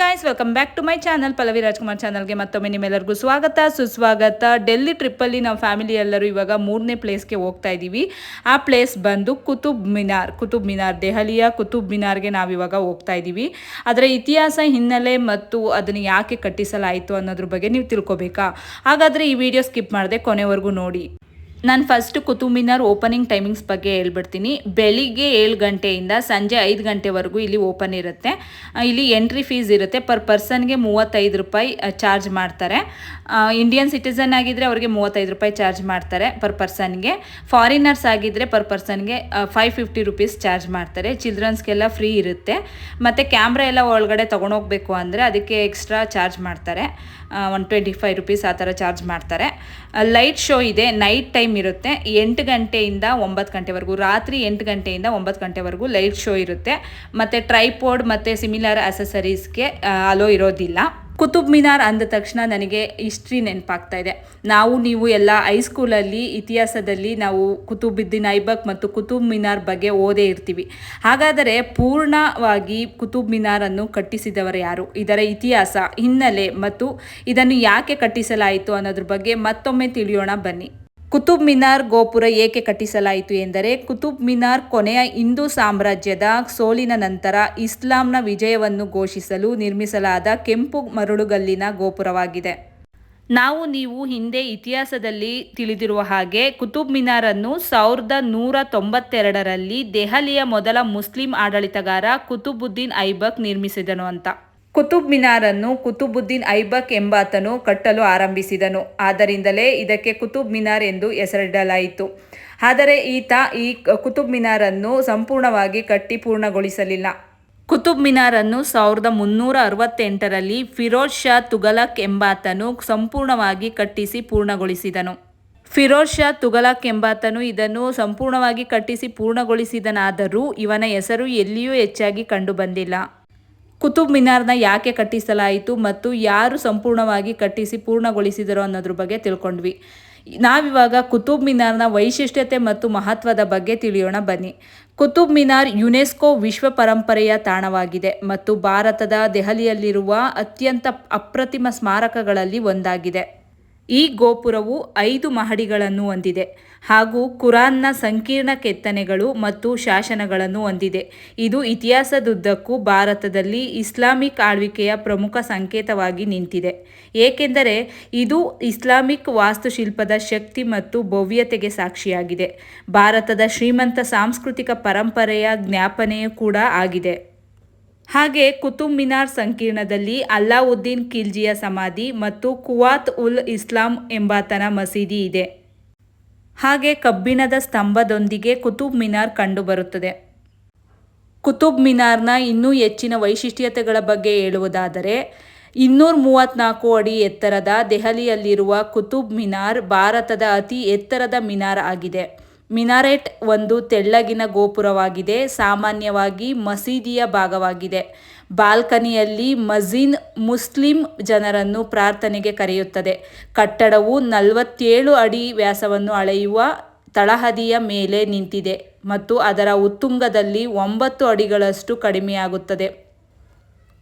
Guys welcome back to my channel Pallavi Rajkumar ಚಾನಲ್ಗೆ ಮತ್ತೊಮ್ಮೆ ನಿಮ್ಮೆಲ್ಲರಿಗೂ ಸ್ವಾಗತ, ಸುಸ್ವಾಗತ. ಡೆಲ್ಲಿ ಟ್ರಿಪ್ಪಲ್ಲಿ ನಾವು ಫ್ಯಾಮಿಲಿ ಎಲ್ಲರೂ ಇವಾಗ ಮೂರನೇ ಪ್ಲೇಸ್ಗೆ ಹೋಗ್ತಾ ಇದ್ದೀವಿ ಆ ಪ್ಲೇಸ್ ಬಂದು ಕುತುಬ್ ಮಿನಾರ್ ಕುತುಬ್ ಮಿನಾರ್ ದೆಹಲಿಯ ಕುತುಬ್ ಮಿನಾರ್ಗೆ ನಾವು ಇವಾಗ ಹೋಗ್ತಾ ಇದ್ದೀವಿ ಅದರ ಇತಿಹಾಸ, ಹಿನ್ನೆಲೆ ಮತ್ತು ಅದನ್ನು ಯಾಕೆ ಕಟ್ಟಿಸಲಾಯಿತು ಅನ್ನೋದ್ರ ಬಗ್ಗೆ ನೀವು ತಿಳ್ಕೊಬೇಕಾ? ಹಾಗಾದರೆ ಈ ವಿಡಿಯೋ ಸ್ಕಿಪ್ ಮಾಡದೆ ಕೊನೆವರೆಗೂ ನೋಡಿ. ನಾನು first Qutub Minar opening timings ಬಗ್ಗೆ ಹೇಳ್ಬಿಡ್ತೀನಿ. ಬೆಳಿಗ್ಗೆ ಏಳು ಗಂಟೆಯಿಂದ ಸಂಜೆ ಐದು ಗಂಟೆವರೆಗೂ ಇಲ್ಲಿ ಓಪನ್ ಇರುತ್ತೆ. ಇಲ್ಲಿ ಎಂಟ್ರಿ ಫೀಸ್ ಇರುತ್ತೆ. ಪರ್ ಪರ್ಸನ್ಗೆ ಮೂವತ್ತೈದು ರೂಪಾಯಿ ಚಾರ್ಜ್ ಮಾಡ್ತಾರೆ. ಇಂಡಿಯನ್ ಸಿಟಿಸನ್ ಆಗಿದ್ದರೆ ಅವರಿಗೆ ಮೂವತ್ತೈದು ರೂಪಾಯಿ ಚಾರ್ಜ್ ಮಾಡ್ತಾರೆ ಪರ್ ಪರ್ಸನ್ಗೆ ಫಾರಿನರ್ಸ್ ಆಗಿದ್ದರೆ ಪರ್ ಪರ್ಸನ್ಗೆ ಫೈವ್ ಫಿಫ್ಟಿ ರುಪೀಸ್ ಚಾರ್ಜ್ ಮಾಡ್ತಾರೆ. ಚಿಲ್ಡ್ರನ್ಸ್ಗೆಲ್ಲ ಫ್ರೀ ಇರುತ್ತೆ. ಮತ್ತು ಕ್ಯಾಮ್ರಾ ಎಲ್ಲ ಒಳಗಡೆ ತೊಗೊಂಡೋಗ್ಬೇಕು ಅಂದರೆ ಅದಕ್ಕೆ ಎಕ್ಸ್ಟ್ರಾ ಚಾರ್ಜ್ ಮಾಡ್ತಾರೆ. ಒನ್ ಟ್ವೆಂಟಿ ಫೈವ್ ರುಪೀಸ್ ಆ ಥರ ಚಾರ್ಜ್ ಮಾಡ್ತಾರೆ. ಲೈಟ್ ಶೋ ಇದೆ. ನೈಟ್ ಟೈಮ್ ಇರುತ್ತೆ. ಎಂಟು ಗಂಟೆಯಿಂದ ಒಂಬತ್ತು ಗಂಟೆವರೆಗೂ, ರಾತ್ರಿ ಎಂಟು ಗಂಟೆಯಿಂದ ಒಂಬತ್ತು ಗಂಟೆವರೆಗೂ ಲೈಟ್ ಶೋ ಇರುತ್ತೆ. ಮತ್ತು ಟ್ರೈಪೋಡ್ ಮತ್ತು ಸಿಮಿಲರ್ ಅಸೆಸರೀಸ್ಗೆ ಅಲೋ ಇರೋದಿಲ್ಲ. ಕುತುಬ್ ಮಿನಾರ್ ಅಂದ ತಕ್ಷಣ ನನಗೆ ಹಿಸ್ಟ್ರಿ ನೆನಪಾಗ್ತಾ ಇದೆ. ನಾವು, ನೀವು ಎಲ್ಲ ಹೈಸ್ಕೂಲಲ್ಲಿ ಇತಿಹಾಸದಲ್ಲಿ ನಾವು ಕುತುಬುದ್ದೀನ್ ಐಬಕ್ ಮತ್ತು ಕುತುಬ್ ಮಿನಾರ್ ಬಗ್ಗೆ ಓದೇ ಇರ್ತೀವಿ. ಹಾಗಾದರೆ ಪೂರ್ಣವಾಗಿ ಕುತುಬ್ ಮಿನಾರನ್ನು ಕಟ್ಟಿಸಿದವರು ಯಾರು? ಇದರ ಇತಿಹಾಸ, ಹಿನ್ನೆಲೆ ಮತ್ತು ಇದನ್ನು ಯಾಕೆ ಕಟ್ಟಿಸಲಾಯಿತು ಅನ್ನೋದ್ರ ಬಗ್ಗೆ ಮತ್ತೊಮ್ಮೆ ತಿಳಿಯೋಣ ಬನ್ನಿ. ಕುತುಬ್ ಮಿನಾರ್ ಗೋಪುರ ಏಕೆ ಕಟ್ಟಿಸಲಾಯಿತು ಎಂದರೆ ಕುತುಬ್ ಮಿನಾರ್ ಕೊನೆಯ ಹಿಂದೂ ಸಾಮ್ರಾಜ್ಯದ ಸೋಲಿನ ನಂತರ ಇಸ್ಲಾಂನ ವಿಜಯವನ್ನು ಘೋಷಿಸಲು ನಿರ್ಮಿಸಲಾದ ಕೆಂಪು ಮರಳುಗಲ್ಲಿನ ಗೋಪುರವಾಗಿದೆ. ನಾವು ನೀವು ಹಿಂದೆ ಇತಿಹಾಸದಲ್ಲಿ ತಿಳಿದಿರುವ ಹಾಗೆ ಕುತುಬ್ ಮಿನಾರನ್ನು ಸಾವಿರದ ನೂರ ತೊಂಬತ್ತೆರಡರಲ್ಲಿ ದೆಹಲಿಯ ಮೊದಲ ಮುಸ್ಲಿಂ ಆಡಳಿತಗಾರ ಕುತುಬುದ್ದೀನ್ ಐಬಕ್ ನಿರ್ಮಿಸಿದನು ಅಂತ ಕುತುಬ್ ಮಿನಾರನ್ನು ಕುತುಬುದ್ದೀನ್ ಐಬಕ್ ಎಂಬಾತನು ಕಟ್ಟಲು ಆರಂಭಿಸಿದನು. ಆದ್ದರಿಂದಲೇ ಇದಕ್ಕೆ ಕುತುಬ್ ಮಿನಾರ್ ಎಂದು ಹೆಸರಿಡಲಾಯಿತು. ಆದರೆ ಈತ ಈ ಕುತುಬ್ ಮಿನಾರನ್ನು ಸಂಪೂರ್ಣವಾಗಿ ಕಟ್ಟಿ ಪೂರ್ಣಗೊಳಿಸಲಿಲ್ಲ. ಕುತುಬ್ ಮಿನಾರನ್ನು ಸಾವಿರದ ಮುನ್ನೂರ ಅರವತ್ತೆಂಟರಲ್ಲಿ ಫಿರೋಜ್ ಶಾ ತುಗಲಕ್ ಎಂಬಾತನು ಸಂಪೂರ್ಣವಾಗಿ ಕಟ್ಟಿಸಿ ಪೂರ್ಣಗೊಳಿಸಿದನು. ಫಿರೋಜ್ ಶಾ ತುಗಲಕ್ ಎಂಬಾತನು ಇದನ್ನು ಸಂಪೂರ್ಣವಾಗಿ ಕಟ್ಟಿಸಿ ಪೂರ್ಣಗೊಳಿಸಿದನಾದರೂ ಇವನ ಹೆಸರು ಎಲ್ಲಿಯೂ ಹೆಚ್ಚಾಗಿ ಕಂಡುಬಂದಿಲ್ಲ. ಕುತುಬ್ ಮಿನಾರ್ನ ಯಾಕೆ ಕಟ್ಟಿಸಲಾಯಿತು ಮತ್ತು ಯಾರು ಸಂಪೂರ್ಣವಾಗಿ ಕಟ್ಟಿಸಿ ಪೂರ್ಣಗೊಳಿಸಿದರು ಅನ್ನೋದ್ರ ಬಗ್ಗೆ ತಿಳ್ಕೊಂಡ್ವಿ. ನಾವಿವಾಗ ಕುತುಬ್ ಮಿನಾರ್ನ ವೈಶಿಷ್ಟ್ಯತೆ ಮತ್ತು ಮಹತ್ವದ ಬಗ್ಗೆ ತಿಳಿಯೋಣ ಬನ್ನಿ. ಕುತುಬ್ ಮಿನಾರ್ ಯುನೆಸ್ಕೋ ವಿಶ್ವ ಪರಂಪರೆಯ ತಾಣವಾಗಿದೆ ಮತ್ತು ಭಾರತದ ದೆಹಲಿಯಲ್ಲಿರುವ ಅತ್ಯಂತ ಅಪ್ರತಿಮ ಸ್ಮಾರಕಗಳಲ್ಲಿ ಒಂದಾಗಿದೆ. ಈ ಗೋಪುರವು ಐದು ಮಹಡಿಗಳನ್ನು ಹೊಂದಿದೆ. ಹಾಗೂ ಕುರಾನ್ನ ಸಂಕೀರ್ಣ ಕೆತ್ತನೆಗಳು ಮತ್ತು ಶಾಸನಗಳನ್ನು ಹೊಂದಿದೆ. ಇದು ಇತಿಹಾಸದುದ್ದಕ್ಕೂ ಭಾರತದಲ್ಲಿ ಇಸ್ಲಾಮಿಕ್ ಆಳ್ವಿಕೆಯ ಪ್ರಮುಖ ಸಂಕೇತವಾಗಿ ನಿಂತಿದೆ. ಏಕೆಂದರೆ ಇದು ಇಸ್ಲಾಮಿಕ್ ವಾಸ್ತುಶಿಲ್ಪದ ಶಕ್ತಿ ಮತ್ತು ಭವ್ಯತೆಗೆ ಸಾಕ್ಷಿಯಾಗಿದೆ. ಭಾರತದ ಶ್ರೀಮಂತ ಸಾಂಸ್ಕೃತಿಕ ಪರಂಪರೆಯ ಜ್ಞಾಪನೆಯೂ ಕೂಡ ಆಗಿದೆ. ಹಾಗೆ ಕುತುಬ್ ಮಿನಾರ್ ಸಂಕೀರ್ಣದಲ್ಲಿ ಅಲ್ಲಾವುದ್ದೀನ್ ಖಿಲ್ಜಿಯ ಸಮಾಧಿ ಮತ್ತು ಕುವಾತ್ ಉಲ್ ಇಸ್ಲಾಂ ಎಂಬಾತನ ಮಸೀದಿ ಇದೆ. ಹಾಗೆ ಕಬ್ಬಿಣದ ಸ್ತಂಭದೊಂದಿಗೆ ಕುತುಬ್ ಮಿನಾರ್ ಕಂಡುಬರುತ್ತದೆ ಕುತುಬ್ ಮಿನಾರ್ನ ಇನ್ನೂ ಹೆಚ್ಚಿನ ವೈಶಿಷ್ಟ್ಯತೆಗಳ ಬಗ್ಗೆ ಹೇಳುವುದಾದರೆ ಇನ್ನೂರ ಮೂವತ್ತ್ನಾಲ್ಕು ಅಡಿ ಎತ್ತರದ ದೆಹಲಿಯಲ್ಲಿರುವ ಕುತುಬ್ ಮಿನಾರ್ ಭಾರತದ ಅತಿ ಎತ್ತರದ ಮಿನಾರ್ ಆಗಿದೆ. ಮಿನಾರೆಟ್ ಒಂದು ತೆಳ್ಳಗಿನ ಗೋಪುರವಾಗಿದೆ. ಸಾಮಾನ್ಯವಾಗಿ ಮಸೀದಿಯ ಭಾಗವಾಗಿದೆ. ಬಾಲ್ಕನಿಯಲ್ಲಿ ಮಜೀನ್ ಮುಸ್ಲಿಂ ಜನರನ್ನು ಪ್ರಾರ್ಥನೆಗೆ ಕರೆಯುತ್ತದೆ. ಕಟ್ಟಡವು ನಲವತ್ತೇಳು ಅಡಿ ವ್ಯಾಸವನ್ನು ಅಳೆಯುವ ತಳಹದಿಯ ಮೇಲೆ ನಿಂತಿದೆ ಮತ್ತು ಅದರ ಉತ್ತುಂಗದಲ್ಲಿ ಒಂಬತ್ತು ಅಡಿಗಳಷ್ಟು ಕಡಿಮೆಯಾಗುತ್ತದೆ.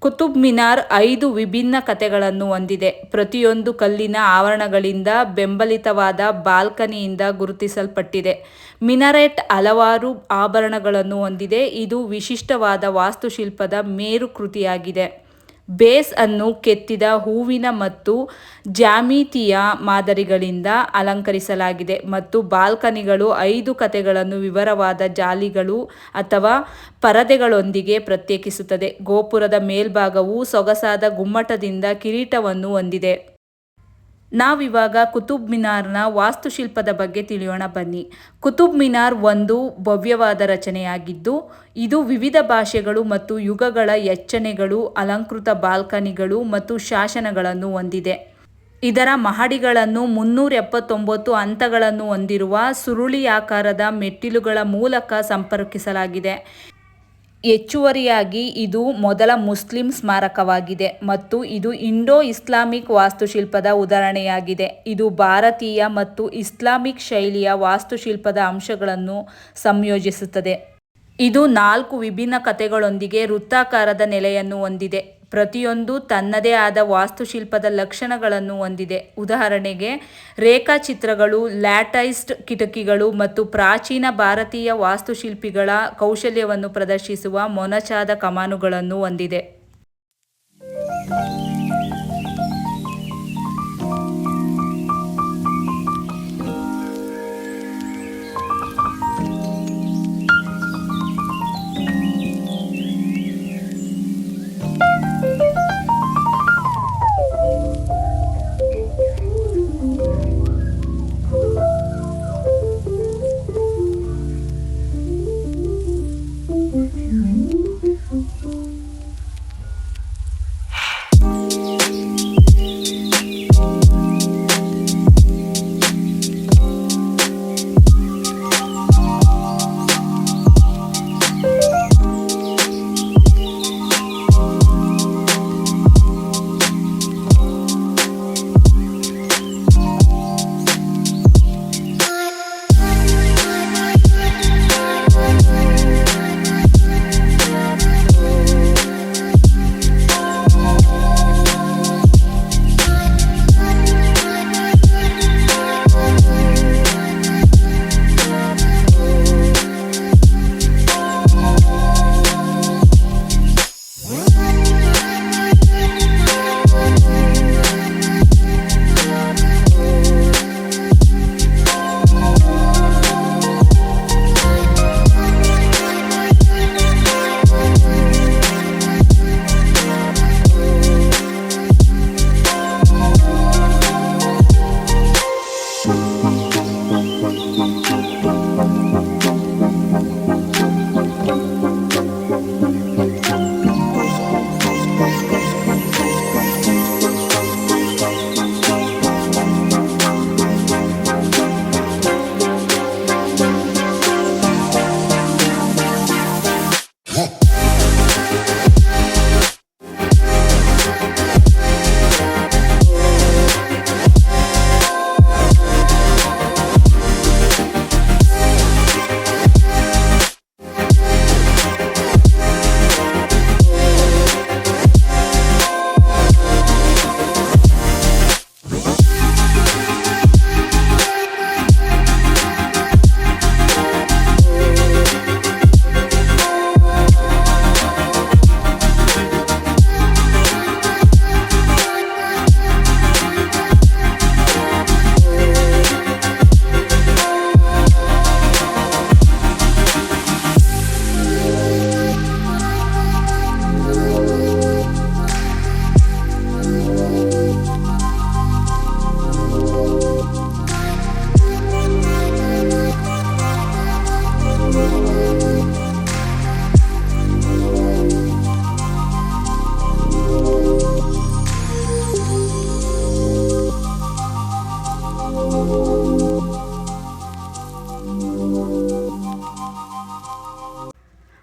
ಕುತುಬ್ ಮಿನಾರ್ ಐದು ವಿಭಿನ್ನ ಕತೆಗಳನ್ನು ಹೊಂದಿದೆ. ಪ್ರತಿಯೊಂದು ಕಲ್ಲಿನ ಆವರಣಗಳಿಂದ ಬೆಂಬಲಿತವಾದ ಬಾಲ್ಕನಿಯಿಂದ ಗುರುತಿಸಲ್ಪಟ್ಟಿದೆ. ಮಿನಾರೆಟ್ ಹಲವಾರು ಆಭರಣಗಳನ್ನು ಹೊಂದಿದೆ. ಇದು ವಿಶಿಷ್ಟವಾದ ವಾಸ್ತುಶಿಲ್ಪದ ಮೇರು ಕೃತಿಯಾಗಿದೆ ಬೇಸ್ ಅನ್ನು ಕೆತ್ತಿದ ಹೂವಿನ ಮತ್ತು ಜಾಮಿತಿಯ ಮಾದರಿಗಳಿಂದ ಅಲಂಕರಿಸಲಾಗಿದೆ ಮತ್ತು ಬಾಲ್ಕನಿಗಳು ಐದು ಕತೆಗಳನ್ನು ವಿವರವಾದ ಜಾಲಿಗಳು ಅಥವಾ ಪರದೆಗಳೊಂದಿಗೆ ಪ್ರತ್ಯೇಕಿಸುತ್ತದೆ. ಗೋಪುರದ ಮೇಲ್ಭಾಗವು ಸೊಗಸಾದ ಗುಮ್ಮಟದಿಂದ ಕಿರೀಟವನ್ನು ಹೊಂದಿದೆ. ನಾವಿವಾಗ ಕುತುಬ್ ಮಿನಾರ್ನ ವಾಸ್ತುಶಿಲ್ಪದ ಬಗ್ಗೆ ತಿಳಿಯೋಣ ಬನ್ನಿ. ಕುತುಬ್ ಮಿನಾರ್ ಒಂದು ಭವ್ಯವಾದ ರಚನೆಯಾಗಿದ್ದು, ಇದು ವಿವಿಧ ಭಾಷೆಗಳು ಮತ್ತು ಯುಗಗಳ ಎಚ್ಚಣೆಗಳು, ಅಲಂಕೃತ ಬಾಲ್ಕನಿಗಳು ಮತ್ತು ಶಾಸನಗಳನ್ನು ಹೊಂದಿದೆ. ಇದರ ಮಹಡಿಗಳನ್ನು ಮುನ್ನೂರ ಎಪ್ಪತ್ತೊಂಬತ್ತು ಹಂತಗಳನ್ನು ಹೊಂದಿರುವ ಸುರುಳಿಯಾಕಾರದ ಮೆಟ್ಟಿಲುಗಳ ಮೂಲಕ ಸಂಪರ್ಕಿಸಲಾಗಿದೆ. ಹೆಚ್ಚುವರಿಯಾಗಿ ಇದು ಮೊದಲ ಮುಸ್ಲಿಂ ಸ್ಮಾರಕವಾಗಿದೆ ಮತ್ತು ಇದು ಇಂಡೋ ಇಸ್ಲಾಮಿಕ್ ವಾಸ್ತುಶಿಲ್ಪದ ಉದಾಹರಣೆಯಾಗಿದೆ. ಇದು ಭಾರತೀಯ ಮತ್ತು ಇಸ್ಲಾಮಿಕ್ ಶೈಲಿಯ ವಾಸ್ತುಶಿಲ್ಪದ ಅಂಶಗಳನ್ನು ಸಂಯೋಜಿಸುತ್ತದೆ. ಇದು ನಾಲ್ಕು ವಿಭಿನ್ನ ಕಥೆಗಳೊಂದಿಗೆ ವೃತ್ತಾಕಾರದ ನೆಲೆಯನ್ನು ಹೊಂದಿದೆ. ಪ್ರತಿಯೊಂದು ತನ್ನದೇ ಆದ ವಾಸ್ತುಶಿಲ್ಪದ ಲಕ್ಷಣಗಳನ್ನು ಹೊಂದಿದೆ. ಉದಾಹರಣೆಗೆ, ರೇಖಾಚಿತ್ರಗಳು, ಲ್ಯಾಟೈಸ್ಡ್ ಕಿಟಕಿಗಳು ಮತ್ತು ಪ್ರಾಚೀನ ಭಾರತೀಯ ವಾಸ್ತುಶಿಲ್ಪಿಗಳ ಕೌಶಲ್ಯವನ್ನು ಪ್ರದರ್ಶಿಸುವ ಮೊನಚಾದ ಕಮಾನುಗಳನ್ನು ಹೊಂದಿದೆ.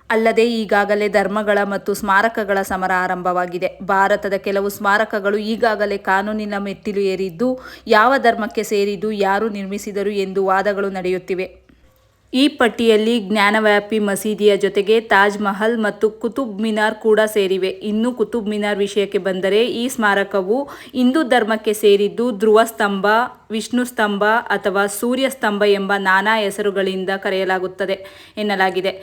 ಅಲ್ಲದೆ ಈಗಾಗಲೇ ಧರ್ಮಗಳ ಮತ್ತು ಸ್ಮಾರಕಗಳ ಸಮರ ಆರಂಭವಾಗಿದೆ. ಭಾರತದ ಕೆಲವು ಸ್ಮಾರಕಗಳು ಈಗಾಗಲೇ ಕಾನೂನಿನ ಮೆಟ್ಟಿಲು ಏರಿದ್ದು, ಯಾವ ಧರ್ಮಕ್ಕೆ ಸೇರಿದ್ದು, ಯಾರು ನಿರ್ಮಿಸಿದರು ಎಂದು ವಾದಗಳು ನಡೆಯುತ್ತಿವೆ. ಈ ಪಟ್ಟಿಯಲ್ಲಿ ಜ್ಞಾನವ್ಯಾಪಿ ಮಸೀದಿಯ ಜೊತೆಗೆ ತಾಜ್ ಮಹಲ್ ಮತ್ತು ಕುತುಬ್ ಮಿನಾರ್ ಕೂಡ ಸೇರಿವೆ. ಇನ್ನು ಕುತುಬ್ ಮಿನಾರ್ ವಿಷಯಕ್ಕೆ ಬಂದರೆ ಈ ಸ್ಮಾರಕವು ಹಿಂದೂ ಧರ್ಮಕ್ಕೆ ಸೇರಿದ್ದು ಧ್ರುವ ಸ್ತಂಭ, ವಿಷ್ಣು ಸ್ತಂಭ ಅಥವಾ ಸೂರ್ಯ ಸ್ತಂಭ ಎಂಬ ನಾನಾ ಹೆಸರುಗಳಿಂದ ಕರೆಯಲಾಗುತ್ತದೆ ಎನ್ನಲಾಗಿದೆ.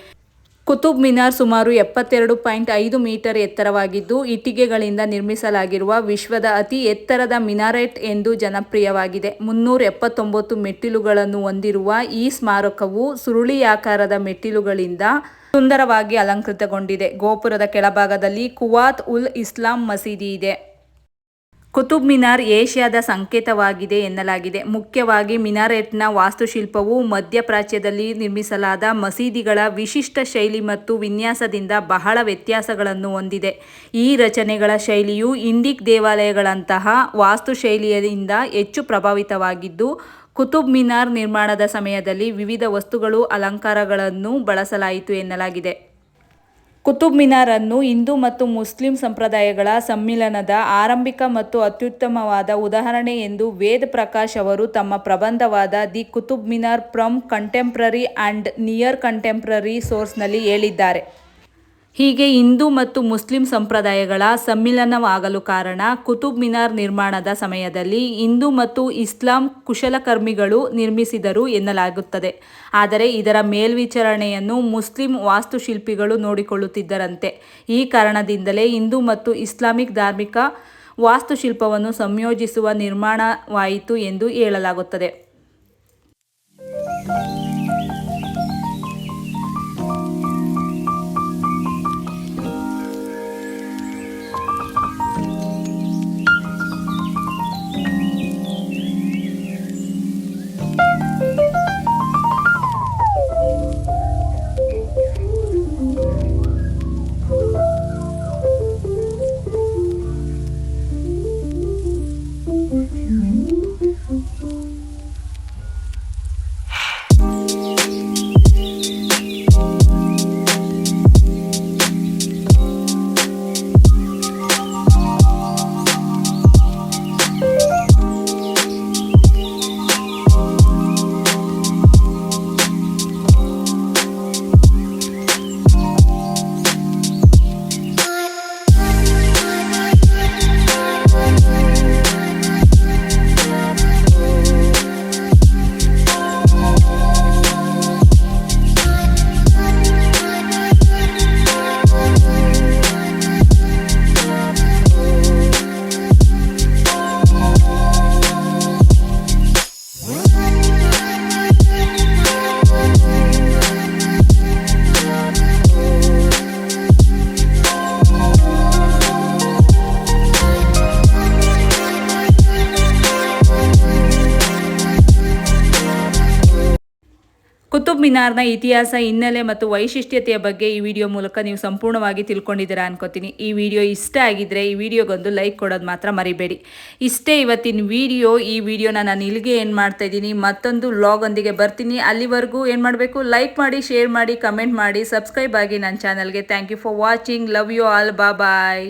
ಕುತುಬ್ ಮಿನಾರ್ ಸುಮಾರು ಎಪ್ಪತ್ತೆರಡು ಪಾಯಿಂಟ್ ಐದು ಮೀಟರ್ ಎತ್ತರವಾಗಿದ್ದು, ಇಟ್ಟಿಗೆಗಳಿಂದ ನಿರ್ಮಿಸಲಾಗಿರುವ ವಿಶ್ವದ ಅತಿ ಎತ್ತರದ ಮಿನಾರೆಟ್ ಎಂದು ಜನಪ್ರಿಯವಾಗಿದೆ. ಮುನ್ನೂರ ಎಪ್ಪತ್ತೊಂಬತ್ತು ಮೆಟ್ಟಿಲುಗಳನ್ನು ಹೊಂದಿರುವ ಈ ಸ್ಮಾರಕವು ಸುರುಳಿಯಾಕಾರದ ಮೆಟ್ಟಿಲುಗಳಿಂದ ಸುಂದರವಾಗಿ ಅಲಂಕೃತಗೊಂಡಿದೆ. ಗೋಪುರದ ಕೆಳಭಾಗದಲ್ಲಿ ಕುವಾತ್ ಉಲ್ ಇಸ್ಲಾಂ ಮಸೀದಿ ಇದೆ. ಕುತುಬ್ ಮಿನಾರ್ ಏಷ್ಯಾದ ಸಂಕೇತವಾಗಿದೆ ಎನ್ನಲಾಗಿದೆ. ಮುಖ್ಯವಾಗಿ ಮಿನಾರೆಟ್ನ ವಾಸ್ತುಶಿಲ್ಪವು ಮಧ್ಯಪ್ರಾಚ್ಯದಲ್ಲಿ ನಿರ್ಮಿಸಲಾದ ಮಸೀದಿಗಳ ವಿಶಿಷ್ಟ ಶೈಲಿ ಮತ್ತು ವಿನ್ಯಾಸದಿಂದ ಬಹಳ ವ್ಯತ್ಯಾಸಗಳನ್ನು ಹೊಂದಿದೆ. ಈ ರಚನೆಗಳ ಶೈಲಿಯು ಇಂಡಿಕ್ ದೇವಾಲಯಗಳಂತಹ ವಾಸ್ತುಶೈಲಿಯಿಂದ ಹೆಚ್ಚು ಪ್ರಭಾವಿತವಾಗಿದ್ದು, ಕುತುಬ್ ಮಿನಾರ್ ನಿರ್ಮಾಣದ ಸಮಯದಲ್ಲಿ ವಿವಿಧ ವಸ್ತುಗಳು, ಅಲಂಕಾರಗಳನ್ನು ಬಳಸಲಾಯಿತು ಎನ್ನಲಾಗಿದೆ. ಕುತುಬ್ ಮಿನಾರನ್ನು ಹಿಂದೂ ಮತ್ತು ಮುಸ್ಲಿಂ ಸಂಪ್ರದಾಯಗಳ ಸಮ್ಮಿಲನದ ಆರಂಭಿಕ ಮತ್ತು ಅತ್ಯುತ್ತಮವಾದ ಉದಾಹರಣೆ ಎಂದು ವೇದ್ ಪ್ರಕಾಶ್ ಅವರು ತಮ್ಮ ಪ್ರಬಂಧವಾದ the Qutub Minar from contemporary and near contemporary ಸೋರ್ಸ್ನಲ್ಲಿ ಹೇಳಿದ್ದಾರೆ. ಹೀಗೆ ಹಿಂದೂ ಮತ್ತು ಮುಸ್ಲಿಂ ಸಂಪ್ರದಾಯಗಳ ಸಮ್ಮಿಲನವಾಗಲು ಕಾರಣ ಕುತುಬ್ ಮಿನಾರ್ ನಿರ್ಮಾಣದ ಸಮಯದಲ್ಲಿ ಹಿಂದೂ ಮತ್ತು ಇಸ್ಲಾಂ ಕುಶಲಕರ್ಮಿಗಳು ನಿರ್ಮಿಸಿದರು ಎನ್ನಲಾಗುತ್ತದೆ. ಆದರೆ ಇದರ ಮೇಲ್ವಿಚಾರಣೆಯನ್ನು ಮುಸ್ಲಿಂ ವಾಸ್ತುಶಿಲ್ಪಿಗಳು ನೋಡಿಕೊಳ್ಳುತ್ತಿದ್ದರಂತೆ. ಈ ಕಾರಣದಿಂದಲೇ ಹಿಂದೂ ಮತ್ತು ಇಸ್ಲಾಮಿಕ್ ಧಾರ್ಮಿಕ ವಾಸ್ತುಶಿಲ್ಪವನ್ನು ಸಂಯೋಜಿಸುವ ನಿರ್ಮಾಣವಾಯಿತು ಎಂದು ಹೇಳಲಾಗುತ್ತದೆ. ಕುತುಬ್ ಮಿನಾರ್ನ ಇತಿಹಾಸ, ಹಿನ್ನೆಲೆ ಮತ್ತು ವೈಶಿಷ್ಟ್ಯತೆಯ ಬಗ್ಗೆ ಈ ವಿಡಿಯೋ ಮೂಲಕ ನೀವು ಸಂಪೂರ್ಣವಾಗಿ ತಿಳ್ಕೊಂಡಿದ್ದೀರಾ ಅನ್ಕೋತೀನಿ. ಈ ವಿಡಿಯೋ ಇಷ್ಟ ಆಗಿದ್ರೆ ಈ ವಿಡಿಯೋಗೊಂದು ಲೈಕ್ ಕೊಡೋದು ಮಾತ್ರ ಮರಿಬೇಡಿ. ಇಷ್ಟೇ ಇವತ್ತಿನ ವಿಡಿಯೋ, ಈ ವಿಡಿಯೋನ ನಾನು ಇಲ್ಲಿಗೆ ಏನು ಮಾಡ್ತಾ ಇದ್ದೀನಿ. ಮತ್ತೊಂದು ವ್ಲಾಗೊಂದಿಗೆ ಬರ್ತೀನಿ. ಅಲ್ಲಿವರೆಗೂ ಏನು ಮಾಡಬೇಕು? ಲೈಕ್ ಮಾಡಿ ಶೇರ್ ಮಾಡಿ ಕಮೆಂಟ್ ಮಾಡಿ ಸಬ್ಸ್ಕ್ರೈಬ್ ಆಗಿ ನನ್ನ ಚಾನಲ್ಗೆ thank you for watching love you all ಬಾ ಬಾಯ್